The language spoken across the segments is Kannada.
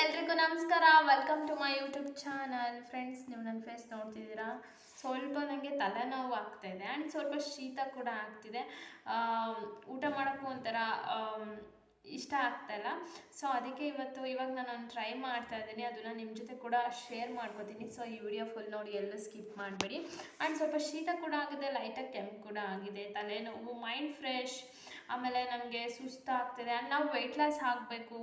ಎಲ್ರಿಗೂ ನಮಸ್ಕಾರ. Welcome to my YouTube channel friends ನೀವು ನನ್ನ ಫೇಸ್ ನೋಡ್ತಿದ್ದೀರಾ? ಸ್ವಲ್ಪ ನನಗೆ ತಲೆನೋವು ಆಗ್ತಾಯಿದೆ ಆ್ಯಂಡ್ ಸ್ವಲ್ಪ ಶೀತ ಕೂಡ ಆಗ್ತಿದೆ. ಊಟ ಮಾಡೋಕ್ಕೂ ಒಂಥರ ಇಷ್ಟ ಆಗ್ತಾಯಿಲ್ಲ ಸೊ ಅದಕ್ಕೆ ಇವತ್ತು ಇವಾಗ ನಾನು ಟ್ರೈ ಮಾಡ್ತಾ ಇದ್ದೀನಿ. ಅದನ್ನು ನಿಮ್ಮ ಜೊತೆ ಕೂಡ ಶೇರ್ ಮಾಡ್ಕೋತೀನಿ. ಸೊ ಈ ವಿಡಿಯೋ ಫುಲ್ ನೋಡಿ ಎಲ್ಲೂ ಸ್ಕಿಪ್ ಮಾಡಬೇಡಿ. ಆ್ಯಂಡ್ ಸ್ವಲ್ಪ ಶೀತ ಕೂಡ ಆಗಿದೆ ಲೈಟಾಗಿ ಕೆಂಪು ಕೂಡ ಆಗಿದೆ, ತಲೆನೋವು ಮೈಂಡ್ ಫ್ರೆಶ್ ಆಮೇಲೆ ನಮಗೆ ಸುಸ್ತಾಗ್ತಿದೆ. ಆ್ಯಂಡ್ ನಾವು ವೆಯ್ಟ್ ಲಾಸ್ ಆಗಬೇಕು.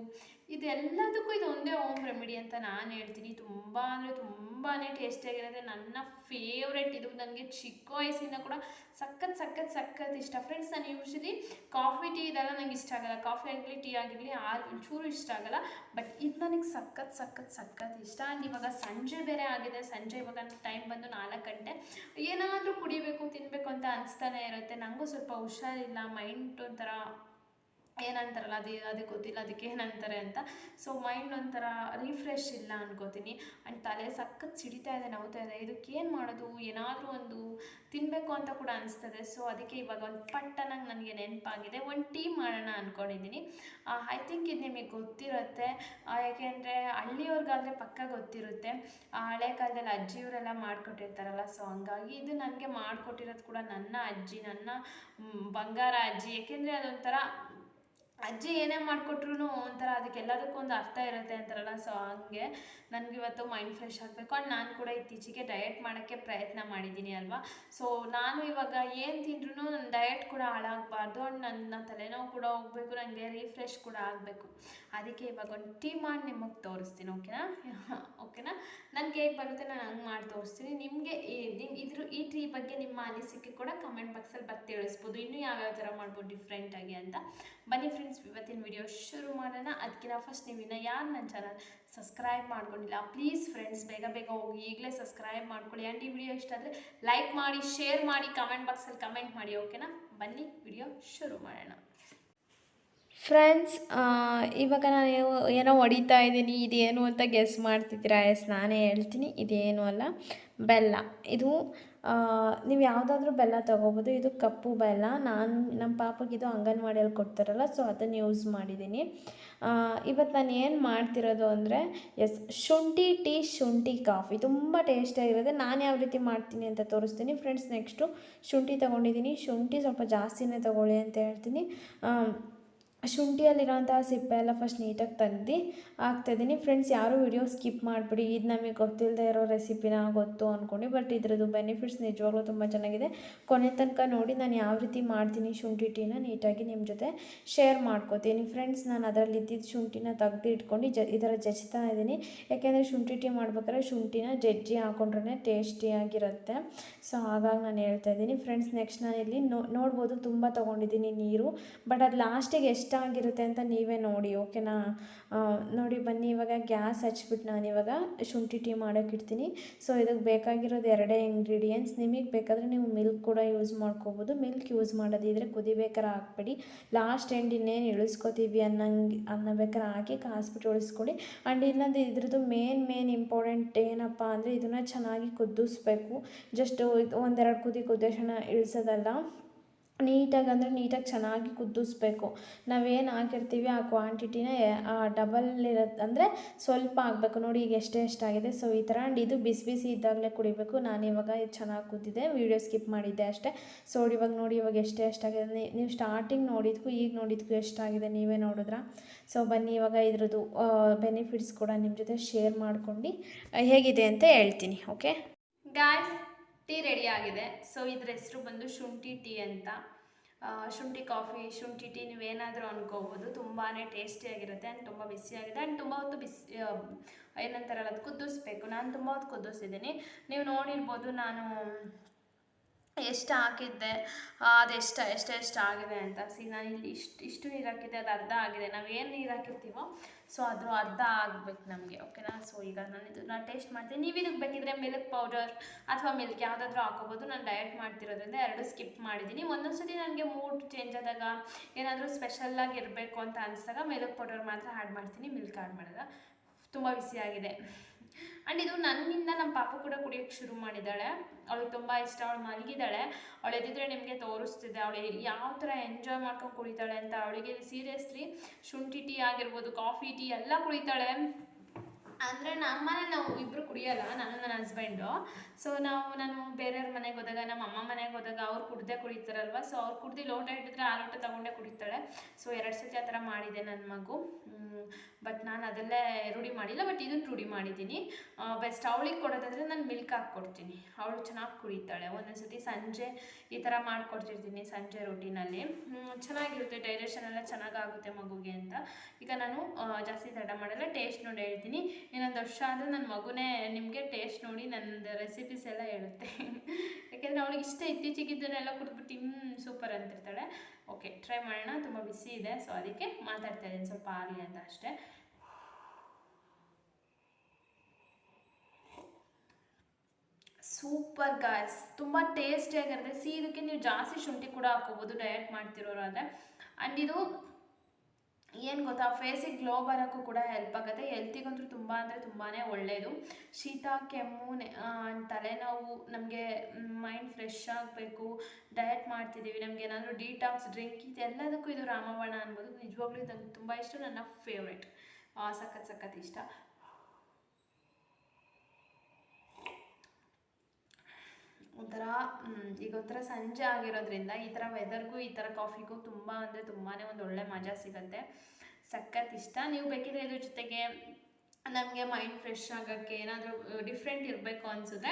ಇದೆಲ್ಲದಕ್ಕೂ ಇದು ಒಂದೇ ಓಮ್ ರೆಮಿಡಿ ಅಂತ ನಾನು ಹೇಳ್ತೀನಿ. ತುಂಬ ಅಂದರೆ ತುಂಬಾ ಟೇಸ್ಟಿಯಾಗಿರುತ್ತೆ ನನ್ನ ಫೇವ್ರೆಟ್ ಇದು. ನನಗೆ ಚಿಕ್ಕ ವಯಸ್ಸಿಂದ ಕೂಡ ಸಖತ್ ಸಖತ್ ಸಖತ್ ಇಷ್ಟ. ಫ್ರೆಂಡ್ಸ್ ನಾನು ಯೂಶಲಿ ಕಾಫಿ ಟೀ ಇದೆಲ್ಲ ನಂಗೆ ಇಷ್ಟ ಆಗಲ್ಲ. ಕಾಫಿ ಆಗಲಿ ಟೀ ಆಗಿರಲಿ ಆ ಒಂಚೂರು ಇಷ್ಟ ಆಗಲ್ಲ. ಬಟ್ ಇದು ನನಗೆ ಸಖತ್ ಸಖತ್ ಸಖತ್ ಇಷ್ಟ. ಆ್ಯಂಡ್ ಇವಾಗ ಸಂಜೆ ಬೇರೆ ಆಗಿದೆ. ಸಂಜೆ ಇವಾಗ ಟೈಮ್ ಬಂದು ನಾಲ್ಕು ಗಂಟೆ. ಏನಾದರೂ ಕುಡಿಬೇಕು ತಿನ್ನಬೇಕು ಅಂತ ಅನಿಸ್ತಾನೆ ಇರುತ್ತೆ. ನನಗೂ ಸ್ವಲ್ಪ ಹುಷಾರಿಲ್ಲ. ಮೈಂಡ್ ಒಂಥರ ಏನಂತಾರಲ್ಲ ಅದು ಅದಕ್ಕೆ ಗೊತ್ತಿಲ್ಲ ಅದಕ್ಕೆ ಏನಂತಾರೆ ಅಂತ. ಸೊ ಮೈಂಡ್ ಒಂಥರ ರಿಫ್ರೆಶ್ ಇಲ್ಲ ಅನ್ಕೋತೀನಿ. ಆ್ಯಂಡ್ ತಲೆ ಸಖತ್ ಸಿಡಿತಾ ಇದೆ ನೋವ್ತಾ ಇದೆ. ಇದಕ್ಕೆ ಏನು ಮಾಡೋದು? ಏನಾದರೂ ಒಂದು ತಿನ್ನಬೇಕು ಅಂತ ಕೂಡ ಅನಿಸ್ತದೆ. ಸೊ ಅದಕ್ಕೆ ಇವಾಗ ಒಂದು ಪಟ್ಟನಾಗಿ ನನಗೆ ನೆನಪಾಗಿದೆ. ಒಂದು ಟೀ ಮಾಡೋಣ ಅಂದ್ಕೊಂಡಿದ್ದೀನಿ ಐ ಥಿಂಕ್ ಇದು ನಿಮಗೆ ಗೊತ್ತಿರುತ್ತೆ. ಯಾಕೆಂದರೆ ಹಳ್ಳಿಯವ್ರಿಗಾದರೆ ಪಕ್ಕ ಗೊತ್ತಿರುತ್ತೆ. ಆ, ಹಳೆ ಕಾಲದಲ್ಲಿ ಅಜ್ಜಿಯವರೆಲ್ಲ ಮಾಡಿಕೊಟ್ಟಿರ್ತಾರಲ್ಲ ಸೊ ಹಂಗಾಗಿ ಇದು ನನಗೆ ಮಾಡಿಕೊಟ್ಟಿರೋದು ಕೂಡ ನನ್ನ ಅಜ್ಜಿ ನನ್ನ ಬಂಗಾರ ಅಜ್ಜಿ. ಏಕೆಂದರೆ ಅದೊಂಥರ ಅಜ್ಜಿ ಏನೇ ಮಾಡಿಕೊಟ್ರು ಒಂಥರ ಅದಕ್ಕೆಲ್ಲದಕ್ಕೂ ಒಂದು ಅರ್ಥ ಇರುತ್ತೆ ಅಂತಾರಲ್ಲ ಸೊ ಹಂಗೆ ನನಗಿವತ್ತು ಮೈಂಡ್ ಫ್ರೆಶ್ ಆಗಬೇಕು. ಆ್ಯಂಡ್ ನಾನು ಕೂಡ ಇತ್ತೀಚೆಗೆ ಡಯಟ್ ಮಾಡೋಕ್ಕೆ ಪ್ರಯತ್ನ ಮಾಡಿದ್ದೀನಿ ಅಲ್ವಾ? ಸೊ ನಾನು ಇವಾಗ ಏನು ತಿಂದ್ರೂ ನನ್ನ ಡಯಟ್ ಕೂಡ ಹಾಳಾಗಬಾರ್ದು. ಆ್ಯಂಡ್ ನನ್ನ ತಲೆನೋವು ಕೂಡ ಹೋಗಬೇಕು ನನಗೆ ರೀಫ್ರೆಶ್ ಕೂಡ ಆಗಬೇಕು. ಅದಕ್ಕೆ ಇವಾಗ ಒಂದು ಟೀ ಮಾಡಿ ನಿಮಗೆ ತೋರಿಸ್ತೀನಿ ಓಕೆನಾ ಓಕೆನಾ ನನಗೆ ಹೇಗೆ ಬರುತ್ತೆ ನಾನು ಹಂಗೆ ಮಾಡಿ ತೋರಿಸ್ತೀನಿ. ನಿಮಗೆ ಇದ್ರ, ಈ ಟೀ ಬಗ್ಗೆ ನಿಮ್ಮ ಅನಿಸಿಕೆ ಕೂಡ ಕಮೆಂಟ್ ಬಾಕ್ಸಲ್ಲಿ ಬರ್ತಿ ತಿಳಿಸ್ಬೋದು. ಇನ್ನೂ ಯಾವ್ಯಾವ ಥರ ಮಾಡ್ಬೋದು ಡಿಫ್ರೆಂಟಾಗಿ ಅಂತ. ಬನ್ನಿ ಫ್ರೆಂಡ್ಸ್, ಇವತ್ತಿನ ವಿಡಿಯೋ ಶುರು ಮಾಡೋಣ. ಅದಕ್ಕಿಂತ ಫಸ್ಟ್ ನೀವು ಇನ್ನು ಯಾರು ನನ್ನ ಚಾನಲ್ ಸಬ್ಸ್ಕ್ರೈಬ್ ಮಾಡ್ಕೊಂಡಿಲ್ಲ ಪ್ಲೀಸ್ ಫ್ರೆಂಡ್ಸ್ ಬೇಗ ಬೇಗ ಹೋಗಿ ಈಗಲೇ ಸಬ್ಸ್ಕ್ರೈಬ್ ಮಾಡ್ಕೊಳ್ಳಿ. ಆ್ಯಂಡ್ ಈ ವಿಡಿಯೋ ಇಷ್ಟ ಆದರೆ ಲೈಕ್ ಮಾಡಿ ಶೇರ್ ಮಾಡಿ ಕಮೆಂಟ್ ಬಾಕ್ಸಲ್ಲಿ ಕಮೆಂಟ್ ಮಾಡಿ ಓಕೆನಾ ಬನ್ನಿ ವಿಡಿಯೋ ಶುರು ಮಾಡೋಣ. ಫ್ರೆಂಡ್ಸ್ ಇವಾಗ ನಾನು ಏನೋ ಹೊಡಿತಾ ಇದ್ದೀನಿ, ಇದೇನು ಅಂತ ಗೆಸ್ ಮಾಡ್ತಿದ್ದೀರಾ? ಎಸ್ ನಾನೇ ಹೇಳ್ತೀನಿ, ಇದೇನು ಅಲ್ಲ, ಬೆಲ್ಲ. ಇದು ನೀವು ಯಾವುದಾದ್ರೂ ಬೆಲ್ಲ ತೊಗೋಬೋದು. ಇದು ಕಪ್ಪು ಬೆಲ್ಲ. ನಾನು ನಮ್ಮ ಪಾಪಗೆ ಇದು ಅಂಗನವಾಡಿಯಲ್ಲಿ ಕೊಡ್ತಾರಲ್ಲ, ಸೊ ಅದನ್ನು ಯೂಸ್ ಮಾಡಿದ್ದೀನಿ ಇವತ್ತು ನಾನು ಏನು ಮಾಡ್ತಿರೋದು ಅಂದರೆ ಎಸ್ ಶುಂಠಿ ಟೀ, ಶುಂಠಿ ಕಾಫಿ. ತುಂಬ ಟೇಸ್ಟಿಯಾಗಿರುತ್ತೆ ನಾನು ಯಾವ ರೀತಿ ಮಾಡ್ತೀನಿ ಅಂತ ತೋರಿಸ್ತೀನಿ. ಫ್ರೆಂಡ್ಸ್ ನೆಕ್ಸ್ಟು ಶುಂಠಿ ತೊಗೊಂಡಿದ್ದೀನಿ ಶುಂಠಿ ಸ್ವಲ್ಪ ಜಾಸ್ತಿನೇ ತೊಗೊಳ್ಳಿ ಅಂತ ಹೇಳ್ತೀನಿ. ಶುಂಠಿಯಲ್ಲಿರೋಂಥ ಸಿಪ್ಪೆ ಎಲ್ಲ ಫಸ್ಟ್ ನೀಟಾಗಿ ತೆಗ್ದು ಹಾಕ್ತಾಯಿದ್ದೀನಿ ಫ್ರೆಂಡ್ಸ್ ಯಾರೂ ವಿಡಿಯೋ ಸ್ಕಿಪ್ ಮಾಡಿಬಿಡಿ. ಇದು ನಮಗೆ ಗೊತ್ತಿಲ್ಲದೆ ಇರೋ ರೆಸಿಪಿನ ಗೊತ್ತು ಅಂದ್ಕೊಂಡು ಬಟ್ ಇದರದ್ದು ಬೆನಿಫಿಟ್ಸ್ ನಿಜವಾಗ್ಲೂ ತುಂಬ ಚೆನ್ನಾಗಿದೆ. ಕೊನೆ ತನಕ ನೋಡಿ ನಾನು ಯಾವ ರೀತಿ ಮಾಡ್ತೀನಿ ಶುಂಠಿ ಟೀನ ನೀಟಾಗಿ ನಿಮ್ಮ ಜೊತೆ ಶೇರ್ ಮಾಡ್ಕೋತೀನಿ. ಫ್ರೆಂಡ್ಸ್ ನಾನು ಅದರಲ್ಲಿ ಇದ್ದಿದ್ದ ಶುಂಠಿನ ತೆಗ್ದು ಇಟ್ಕೊಂಡು ಜ, ಇದರ ಜಜ್ತಾ ಇದ್ದೀನಿ. ಯಾಕೆಂದರೆ ಶುಂಠಿ ಟೀ ಮಾಡ್ಬೇಕಾದ್ರೆ ಶುಂಠಿನ ಜಜ್ಜಿ ಹಾಕೊಂಡ್ರೆ ಟೇಸ್ಟಿಯಾಗಿರುತ್ತೆ ಸೊ ಹಾಗಾಗಿ ನಾನು ಹೇಳ್ತಾ ಇದ್ದೀನಿ. ಫ್ರೆಂಡ್ಸ್ ನೆಕ್ಸ್ಟ್ ನಾನು ಇಲ್ಲಿ ನೋಡ್ಬೋದು, ತುಂಬ ತೊಗೊಂಡಿದ್ದೀನಿ ನೀರು ಬಟ್ ಅದು ಲಾಸ್ಟಿಗೆ ಎಷ್ಟಾಗಿರುತ್ತೆ ಅಂತ ನೀವೇ ನೋಡಿ, ಓಕೆನಾ? ನೋಡಿ, ಬನ್ನಿ, ಇವಾಗ ಗ್ಯಾಸ್ ಹಚ್ಬಿಟ್ಟು ನಾನು ಇವಾಗ ಶುಂಠಿ ಟೀ ಮಾಡೋಕೆ ಇಡ್ತೀನಿ. ಸೊ ಇದಕ್ಕೆ ಬೇಕಾಗಿರೋದು ಎರಡೇ ಇಂಗ್ರೀಡಿಯೆಂಟ್ಸ್ ನಿಮಗೆ ಬೇಕಾದರೆ ನೀವು ಮಿಲ್ಕ್ ಕೂಡ ಯೂಸ್ ಮಾಡ್ಕೋಬೋದು. ಮಿಲ್ಕ್ ಯೂಸ್ ಮಾಡೋದಿದ್ರೆ ಕುದಿಬೇಕಾರೆ ಹಾಕ್ಬೇಡಿ. ಲಾಸ್ಟ್ ಎಂಡ್ ಇನ್ನೇನು ಇಳಿಸ್ಕೊತೀವಿ ಅನ್ನಂಗೆ, ಅನ್ನ ಬೇಕಾರೆ ಹಾಕಿ ಕಾಸ್ಬಿಟ್ಟು ಉಳಿಸ್ಕೊಳ್ಳಿ. ಆ್ಯಂಡ್ ಇನ್ನೊಂದು ಇದ್ರದ್ದು ಮೇನ್ ಮೇನ್ ಇಂಪಾರ್ಟೆಂಟ್ ಏನಪ್ಪ ಅಂದರೆ ಇದನ್ನು ಚೆನ್ನಾಗಿ ಕುದಿಸ್ಬೇಕು. ಜಸ್ಟ್ ಒಂದೆರಡು ಕುದಿ ಕುದ್ದೇಶನ ಇಳಿಸೋದಲ್ಲ. ನೀಟಾಗಿ ಅಂದರೆ ನೀಟಾಗಿ ಚೆನ್ನಾಗಿ ಕುದಿಸ್ಬೇಕು. ನಾವೇನು ಹಾಕಿರ್ತೀವಿ ಆ ಕ್ವಾಂಟಿಟಿನ ಡಬಲ್ ಇರೋದು, ಅಂದರೆ ಸ್ವಲ್ಪ ಆಗಬೇಕು ನೋಡಿ ಈಗ ಎಷ್ಟೇ ಎಷ್ಟಾಗಿದೆ. ಸೊ ಈ ಥರ ಆ್ಯಂಡ್ ಇದು ಬಿಸಿ ಬಿಸಿ ಇದ್ದಾಗಲೇ ಕುಡಿಬೇಕು. ನಾನು ಇವಾಗ ಇದು ಚೆನ್ನಾಗಿ ಕುದ್ದಿದೆ ವೀಡಿಯೋ ಸ್ಕಿಪ್ ಮಾಡಿದ್ದೆ ಅಷ್ಟೇ. ಸೊ ಇವಾಗ ನೋಡಿ, ಇವಾಗ ಎಷ್ಟೇ ಎಷ್ಟಾಗಿದೆ. ನೀವು ಸ್ಟಾರ್ಟಿಂಗ್ ನೋಡಿದ್ಕು, ಈಗ ನೋಡಿದ್ಕು ಎಷ್ಟಾಗಿದೆ ನೀವೇ ನೋಡಿದ್ರಾ? ಸೊ ಬನ್ನಿ, ಇವಾಗ ಇದ್ರದ್ದು ಬೆನಿಫಿಟ್ಸ್ ಕೂಡ ನಿಮ್ಮ ಜೊತೆ ಶೇರ್ ಮಾಡ್ಕೊಂಡು ಹೇಗಿದೆ ಅಂತ ಹೇಳ್ತೀನಿ ಓಕೆ ಗಾಯ್ಸ್ ಟೀ ರೆಡಿ ಆಗಿದೆ. ಸೊ ಇದ್ರ ಹೆಸರು ಬಂದು ಶುಂಠಿ ಟೀ ಅಂತ. ಶುಂಠಿ ಕಾಫಿ, ಶುಂಠಿ ಟೀ ನೀವೇನಾದರೂ ಅನ್ಕೋಬೋದು. ತುಂಬಾ ಟೇಸ್ಟಿಯಾಗಿರುತ್ತೆ ಆ್ಯಂಡ್ ತುಂಬ ಬಿಸಿಯಾಗಿದೆ ಆ್ಯಂಡ್ ತುಂಬ ಹೊತ್ತು ಬಿಸಿ ಏನಂತಾರಲ್ಲ, ಅದು ಕುದಿಸ್ಬೇಕು. ನಾನು ತುಂಬ ಹೊತ್ತು ಕುದಿಸಿದ್ದೀನಿ. ನೀವು ನೋಡಿರ್ಬೋದು, ನಾನು ಎಷ್ಟು ಹಾಕಿದ್ದೆ? ಅದೆಷ್ಟು ಎಷ್ಟು ಎಷ್ಟು ಆಗಿದೆ ಅಂತ. ಸಿ ನಾನು ಇಲ್ಲಿ ಇಷ್ಟು ಇಷ್ಟು ನೀರು ಹಾಕಿದ್ದೆ, ಅದು ಅರ್ಧ ಆಗಿದೆ. ನಾವು ಏನು ನೀರು ಹಾಕಿರ್ತೀವೋ ಸೊ ಅದು ಅರ್ಧ ಆಗಬೇಕು ನಮಗೆ ಓಕೆನಾ ಸೊ ಈಗ ನಾನು ಇದನ್ನ ಟೇಸ್ಟ್ ಮಾಡ್ತೀನಿ. ನೀವು ಇದಕ್ಕೆ ಬೇಕಿದ್ರೆ ಮಿಲ್ಕ್ ಪೌಡರ್ ಅಥವಾ ಮಿಲ್ಕ್ ಯಾವುದಾದ್ರೂ ಹಾಕೋಬೋದು. ನಾನು ಡಯಟ್ ಮಾಡ್ತಿರೋದ್ರಿಂದ ಎರಡು ಸ್ಕಿಪ್ ಮಾಡಿದ್ದೀನಿ. ಒಂದೊಂದು ಸತಿ ನನಗೆ ಮೂಡ್ ಚೇಂಜ್ ಆದಾಗ ಏನಾದರೂ ಸ್ಪೆಷಲ್ಲಾಗಿ ಇರಬೇಕು ಅಂತ ಅನಿಸಿದಾಗ ಮಿಲ್ಕ್ ಪೌಡರ್ ಮಾತ್ರ ಆ್ಯಡ್ ಮಾಡ್ತೀನಿ. ಮಿಲ್ಕ್ ಆ್ಯಡ್ ಮಾಡಿದಾಗ ತುಂಬ ಬಿಸಿಯಾಗಿದೆ ಆ್ಯಂಡ್ ಇದು ನನ್ನಿಂದ ನಮ್ಮ ಪಾಪ ಕೂಡ ಕುಡಿಯೋಕ್ಕೆ ಶುರು ಮಾಡಿದ್ದಾಳೆ. ಅವಳಿಗೆ ತುಂಬ ಇಷ್ಟ, ಅವಳು ಮಲಗಿದ್ದಾಳೆ. ಅವಳು ಎದ್ದಿದ್ರೆ ನಿಮಗೆ ತೋರಿಸ್ತಿದ್ದೆ. ಅವಳು ಯಾವ ಥರ ಎಂಜಾಯ್ ಮಾಡ್ಕೊಂಡು ಕುಡಿತಾಳೆ ಅಂತ. ಅವಳಿಗೆ ಸೀರಿಯಸ್ಲಿ ಶುಂಠಿ ಟೀ ಆಗಿರ್ಬೋದು ಕಾಫಿ ಟೀ ಎಲ್ಲ ಕುಡಿತಾಳೆ ಅಂದರೆ ನಮ್ಮನೆ ನಾವು ಇಬ್ಬರು ಕುಡಿಯೋಲ್ಲ ನಾನು ನನ್ನ ಹಸ್ಬೆಂಡು ಸೊ ನಾವು ನಾನು ಬೇರೆಯವ್ರ ಮನೆಗೆ ಹೋದಾಗ, ನಮ್ಮ ಅಮ್ಮ ಮನೆಗೆ ಹೋದಾಗ ಅವ್ರು ಕುಡ್ದೇ ಕುಡಿತಾರಲ್ವ? ಸೊ ಅವ್ರು ಕುಡ್ದು ಲೋಟ ಇಟ್ಟಿದ್ರೆ ಆ ಲೋಟ ತಗೊಂಡೇ ಕುಡಿತಾಳೆ. ಸೊ ಎರಡು ಸತಿ ಆ ಥರ ಮಾಡಿದೆ ನನ್ನ ಮಗು. ಬಟ್ ನಾನು ಅದಲ್ಲೇ ರೂಢಿ ಮಾಡಿಲ್ಲ ಬಟ್ ಇದನ್ನು ರೂಢಿ ಮಾಡಿದ್ದೀನಿ. ಬೆಸ್ಟ್ ಅವಳಿಗೆ ಕೊಡೋದಾದರೆ ನಾನು ಮಿಲ್ಕ್ ಹಾಕ್ಕೊಡ್ತೀನಿ. ಅವಳು ಚೆನ್ನಾಗಿ ಕುಡಿತಾಳೆ. ಒಂದೊಂದು ಸತಿ ಸಂಜೆ ಈ ಥರ ಮಾಡಿಕೊಡ್ತಿರ್ತೀನಿ ಸಂಜೆ ರೂಟೀನಲ್ಲಿ ಚೆನ್ನಾಗಿರುತ್ತೆ ಡೈಜೆಷನ್ ಎಲ್ಲ ಚೆನ್ನಾಗಾಗುತ್ತೆ ಮಗುಗೆ ಅಂತ. ಈಗ ನಾನು ಜಾಸ್ತಿ ತಡ ಮಾಡಲ್ಲ ಟೇಸ್ಟ್ ನೋಡಿ ಹೇಳ್ತೀನಿ. ಇನ್ನೊಂದು ವರ್ಷ ಆದರೆ ನನ್ನ ಮಗುನೇ ನಿಮಗೆ ಟೇಸ್ಟ್ ನೋಡಿ ನನ್ನದು ರೆಸಿಪೀಸ್ ಎಲ್ಲ ಹೇಳುತ್ತೆ. ಯಾಕೆಂದರೆ ಅವಳಿಗೆ ಇಷ್ಟ ಇತ್ತೀಚೆಗೆ ಇದನ್ನೆಲ್ಲ ಕುಡಿದ್ಬಿಟ್ಟು ಇನ್ನು ಸೂಪರ್ ಅಂತಿರ್ತಾಳೆ. ಓಕೆ ಟ್ರೈ ಮಾಡೋಣ. ತುಂಬ ಬಿಸಿ ಇದೆ. ಸೊ ಅದಕ್ಕೆ ಮಾತಾಡ್ತಾ ಇದ್ದೀನಿ. ಸ್ವಲ್ಪ ಆಗಲಿ ಅಂತ ಅಷ್ಟೇ. ಸೂಪರ್ ಗಾಯ್ಸ್ ತುಂಬ ಟೇಸ್ಟಿಯಾಗಿರುತ್ತೆ ಸಿ ಇದಕ್ಕೆ ನೀವು ಜಾಸ್ತಿ ಶುಂಠಿ ಕೂಡ ಹಾಕೋಬೋದು. ಡಯಟ್ ಮಾಡ್ತಿರೋರು ಆದರೆ. ಆ್ಯಂಡ್ ಇದು ಏನು ಗೊತ್ತಾ ಫೇಸಿಗೆ ಗ್ಲೋ ಬರೋಕ್ಕೂ ಕೂಡ ಹೆಲ್ಪ್ ಆಗುತ್ತೆ. ಹೆಲ್ತಿಗಂತೂ ತುಂಬ ಅಂದರೆ ತುಂಬಾ ಒಳ್ಳೆಯದು ಶೀತ, ಕೆಮ್ಮು ತಲೆನೋವು, ನಮಗೆ ಮೈಂಡ್ ಫ್ರೆಶ್ ಆಗಬೇಕು. ಡಯಟ್ ಮಾಡ್ತಿದ್ದೀವಿ ನಮಗೆ ಏನಾದರೂ ಡೀಟಾಕ್ಸ್ ಡ್ರಿಂಕ್ ಇದೆಲ್ಲದಕ್ಕೂ ಇದು ರಾಮಬಾಣ ಅನ್ಬೋದು. ನಿಜವಾಗ್ಲೂ ಇದು ನಂಗೆ ತುಂಬ ಇಷ್ಟ. ನನ್ನ ಫೇವ್ರೆಟ್ ಸಖತ್ ಸಖತ್ ಇಷ್ಟ. ಒಂಥರ ಈಗ ಒಂಥರ ಸಂಜೆ ಆಗಿರೋದ್ರಿಂದ ಈ ಥರ ವೆದರ್ಗೂ ಈ ಥರ ಕಾಫಿಗೂ ತುಂಬ ಅಂದರೆ ತುಂಬಾ ಒಂದು ಒಳ್ಳೆ ಮಜಾ ಸಿಗುತ್ತೆ. ಸಖತ್ ಇಷ್ಟ. ನೀವು ಬೇಕಿದ್ರೆ ಇದ್ರ ಜೊತೆಗೆ ನಮಗೆ ಮೈಂಡ್ ಫ್ರೆಶ್ ಆಗೋಕ್ಕೆ ಏನಾದರೂ ಡಿಫ್ರೆಂಟ್ ಇರಬೇಕು ಅನಿಸಿದ್ರೆ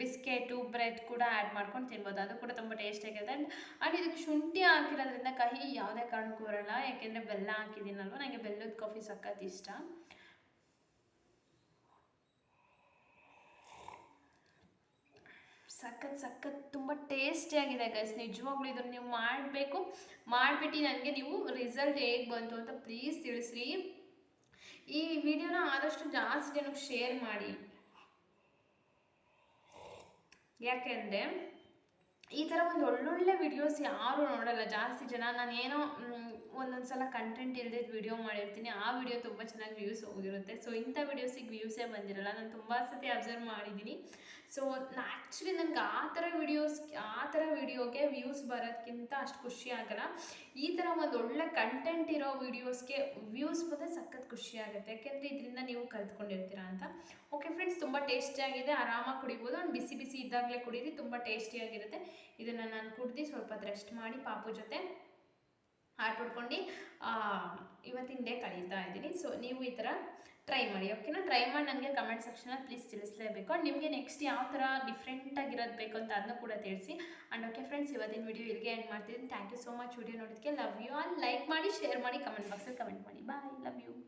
ಬಿಸ್ಕೆಟು, ಬ್ರೆಡ್ ಕೂಡ ಆ್ಯಡ್ ಮಾಡ್ಕೊಂಡು ತಿನ್ಬೋದು. ಅದು ಕೂಡ ತುಂಬ ಟೇಸ್ಟಿಯಾಗಿರುತ್ತೆ ಆ್ಯಂಡ್ ಇದಕ್ಕೆ ಶುಂಠಿ ಹಾಕಿರೋದ್ರಿಂದ ಕಹಿ ಯಾವುದೇ ಕಾರಣಕ್ಕೂ ಬರಲ್ಲ. ಯಾಕೆಂದರೆ ಬೆಲ್ಲ ಹಾಕಿದ್ದೀನಲ್ವ? ನನಗೆ ಬೆಲ್ಲದ ಕಾಫಿ ಸಖತ್ ಇಷ್ಟ. ಸಖತ್ ಸಖತ್ ತುಂಬ ಟೇಸ್ಟಿಯಾಗಿದೆ ಗೈಸ್ ನಿಜವಾಗ್ಲೂ ಇದನ್ನು ನೀವು ಮಾಡಬೇಕು. ಮಾಡಿಬಿಟ್ಟು ನನಗೆ ನೀವು ರಿಸಲ್ಟ್ ಹೇಗೆ ಬಂತು ಅಂತ ಪ್ಲೀಸ್ ತಿಳಿಸ್ರಿ. ಈ ವಿಡಿಯೋನ ಆದಷ್ಟು ಜಾಸ್ತಿ ಜನಕ್ಕೆ ಶೇರ್ ಮಾಡಿ. ಯಾಕೆಂದರೆ ಈ ಥರ ಒಂದು ಒಳ್ಳೊಳ್ಳೆ ವಿಡಿಯೋಸ್ ಯಾರು ನೋಡಲ್ಲ. ಜಾಸ್ತಿ ಜನ ನಾನು ಏನೋ ಒಂದೊಂದು ಸಲ ಕಂಟೆಂಟ್ ಇಲ್ಲದೆ ವಿಡಿಯೋ ಮಾಡಿರ್ತೀನಿ. ಆ ವಿಡಿಯೋ ತುಂಬ ಚೆನ್ನಾಗಿ ವ್ಯೂಸ್ ಹೋಗಿರುತ್ತೆ. ಸೊ ಇಂಥ ವಿಡಿಯೋಸಿಗೆ ವ್ಯೂಸೇ ಬಂದಿರಲ್ಲ. ನಾನು ತುಂಬ ಸತಿ ಅಬ್ಸರ್ವ್ ಮಾಡಿದ್ದೀನಿ. ಸೊ ಆ್ಯಕ್ಚುಲಿ ನನಗೆ ಆ ಥರ ವಿಡಿಯೋಸ್ ಆ ಥರ ವಿಡಿಯೋಗೆ ವ್ಯೂಸ್ ಬರೋದಕ್ಕಿಂತ ಅಷ್ಟು ಖುಷಿ ಆಗಲ್ಲ. ಈ ಥರ ಒಂದು ಒಳ್ಳೆ ಕಂಟೆಂಟ್ ಇರೋ ವಿಡಿಯೋಸ್ಗೆ ವ್ಯೂಸ್ ಬಂದರೆ ಸಖತ್ ಖುಷಿ ಆಗುತ್ತೆ. ಯಾಕೆಂದರೆ ಇದರಿಂದ ನೀವು ಕಲ್ತ್ಕೊಂಡಿರ್ತೀರಾ ಅಂತ. ಓಕೆ ಫ್ರೆಂಡ್ಸ್ ತುಂಬ ಟೇಸ್ಟಿಯಾಗಿದೆ ಆರಾಮಾಗಿ ಕುಡಿಬೋದು. ಒಂದು ಬಿಸಿ ಬಿಸಿ ಇದ್ದಾಗಲೇ ಕುಡೀರಿ. ತುಂಬ ಟೇಸ್ಟಿಯಾಗಿರುತ್ತೆ ಇದನ್ನು ನಾನು ಕುಡ್ದು ಸ್ವಲ್ಪ ರೆಸ್ಟ್ ಮಾಡಿ ಪಾಪು ಜೊತೆ ಆಟ ಹೊಡ್ಕೊಂಡು ಇವತ್ತಿನ ಡೇ ಕಳೀತಾ ಇದ್ದೀನಿ. ಸೊ ನೀವು ಈ ಥರ ಟ್ರೈ ಮಾಡಿ ಓಕೆನಾ ಟ್ರೈ ಮಾಡಿ ನನಗೆ ಕಮೆಂಟ್ ಸೆಕ್ಷನಲ್ಲಿ ಪ್ಲೀಸ್ ತಿಳಿಸ್ಲೇಬೇಕು. ನಿಮಗೆ ನೆಕ್ಸ್ಟ್ ಯಾವ ಥರ ಡಿಫ್ರೆಂಟಾಗಿರೋದು ಬೇಕು ಅಂತ ಅದನ್ನು ಕೂಡ ತಿಳಿಸಿ. ಆ್ಯಂಡ್ ಓಕೆ ಫ್ರೆಂಡ್ಸ್ ಇವತ್ತಿನ ವಿಡಿಯೋ ಇಲ್ಲಿಗೆ ಎಂಡ್ ಮಾಡ್ತಿದ್ದೀನಿ. Thank you so much video ನೋಡೋದಕ್ಕೆ ಲವ್ ಯು ಆಲ್ ಲೈಕ್ ಮಾಡಿ ಶೇರ್ ಮಾಡಿ ಕಮೆಂಟ್ ಬಾಕ್ಸಲ್ಲಿ ಕಮೆಂಟ್ ಮಾಡಿ. Bye love you